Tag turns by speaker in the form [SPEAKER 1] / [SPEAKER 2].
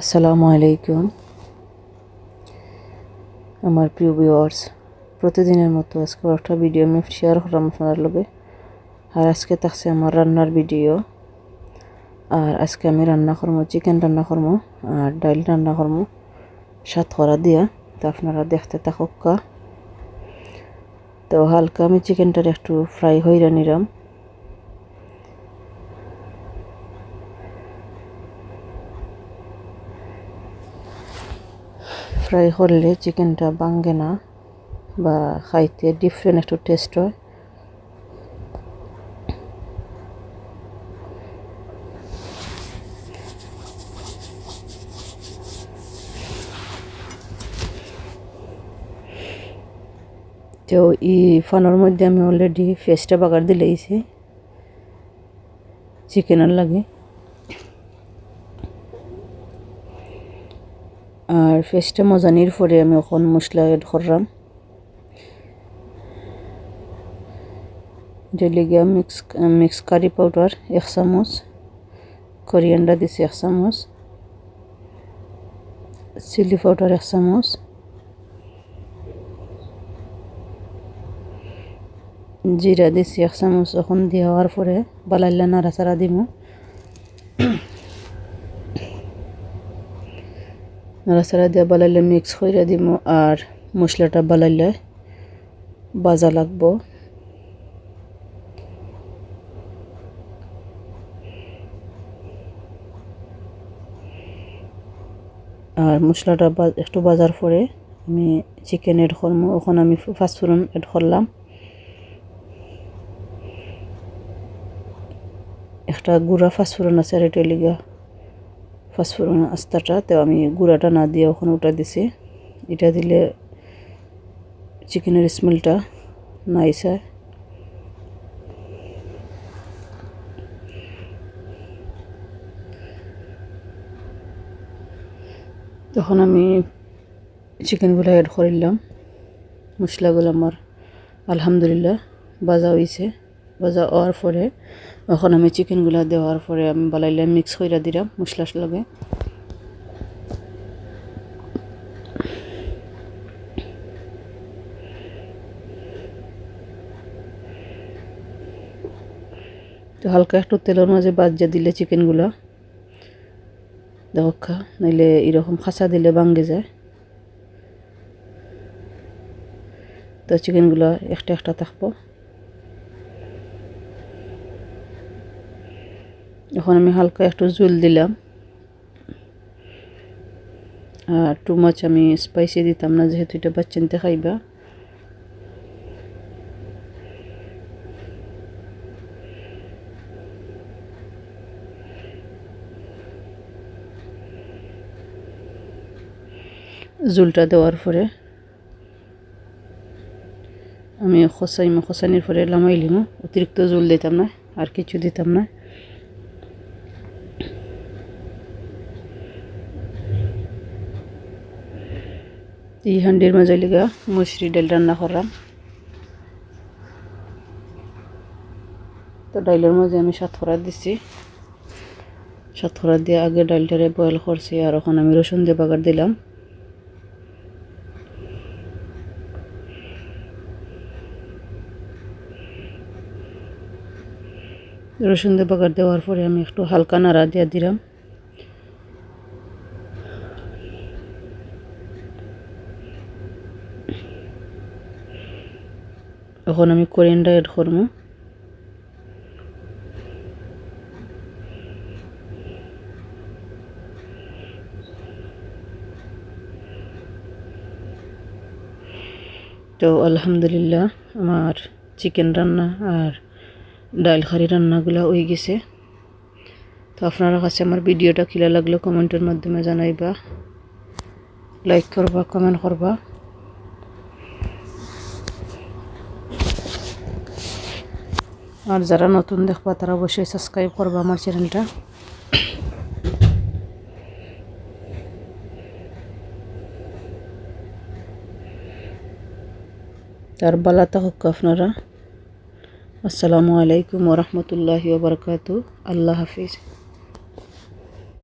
[SPEAKER 1] আসসালামু আলাইকুম। আমার প্রিয় ভিউয়ার্স প্রতিদিনের মতো আজকে একটা ভিডিও আমি শেয়ার করলাম আপনার লগে। আর আজকে থাকছে আমার রান্নার ভিডিও আর আজকে আমি রান্না করব চিকেন রান্না করব, আর ডাইল রান্না করব, সাত করা দিয়া। তো আপনারা দেখতে থাকুকা তো হালকা আমি চিকেনটার একটু ফ্রাই হইরা নিলাম। ফ্রাই করলে চিকেনটা ভাঙ্গে না বা খাইতে ডিফারেন্ট একটু টেস্ট হয়। তো ই ফানোর মধ্যে আমি অলরেডি ফেসটা বাগার দিলেইছি। চিকেনের লাগে। আর ফেসটা মজানির পরে আমি এখন মশলা এড করলাম ডেলিগিয়া মিক্স মিক্স কারি পাউডার এক চামচ করিয়েন্ডা দিছি এক চামচ চিলি পাউডার এক চামচ জিরা দিছি এক চামচ এখন দেওয়ার পরে বালাইলা নাড়াচাড়া দিব নাড়াচাড়া দিয়ে বালাইলে মিক্স করে দিব আর মশলাটা বালাইলে বাজা লাগবো। আর মশলাটা একটু বাজার পরে আমি চিকেন এড করব ওখানে আমি ফাস্টফুডন এড করলাম। একটা গুঁড়া ফাস্টফুডন আছে আর এটা লিগা। ফাস্টফুডন আস্তাটা, তো আমি গুঁড়াটা না দিয়ে ওখানে ওটা দিছি। এটা দিলে চিকেনের স্মেলটা নাইস হয়। তখন আমি চিকেনগুলো অ্যাড করিলাম। মশলাগুলো আমার আলহামদুলিল্লাহ, বাজা হয়েছে বাজা হওয়ার পরে, এখন আমি চিকেনগুলো দেওয়ার পরে আমি বালাইলে মিক্স করে দিলাম মশলার লগে। তো হালকা একটু তেলের মাঝে বাজ্যা দিলে চিকেনগুলো দেখা নাইলে এরকম খাঁচা দিলে ভাঙ্গে যায়। তো চিকেনগুলো একটা একটা থাকব। এখন আমি হালকা একটু জুল দিলাম। আর টু মাছ আমি স্পাইসি দিতাম না, যেহেতু এটা বাচ্চানতে খাইবা। জুলটা দেওয়ার পরে আমি খসাই খসানির পরে লামাইলিমো অতিরিক্ত জুল দিতাম না, আর কিছু দিতাম না। এই হান্ডির মাঝে লিগা মুসরি ডাল রান্না করলাম তো ডাইলের মাঝে আমি সাতখরা দিছি। সাতখরা দিয়ে আগে ডালটারে বয়েল করছি আর ওখানে আমি রসুন দিয়ে বাগার দিলাম। রসুন দিয়ে বাগার দেওয়ার পরে আমি একটু হালকা নাড়া দিয়ে দিলাম। এখন আমি কোরিয়ান্ডার এড করব। তো আলহামদুলিল্লাহ, আমার চিকেন রান্না আর ডাল খারি রান্নাগুলো হয়ে গেছে। তো আপনারা কাছে আমার ভিডিওটা কিলা লাগল কমেন্টের মাধ্যমে জানাইবা। লাইক করবা কমেন্ট করবা। আর যারা নতুন দেখবা, তারা অবশ্যই সাবস্ক্রাইব করবা আমার চ্যানেলটা তার বালা হোক আপনারা। আসসালামু আলাইকুম ওরহমতুল্লাহি ওবরকাতু আল্লাহ হাফিজ।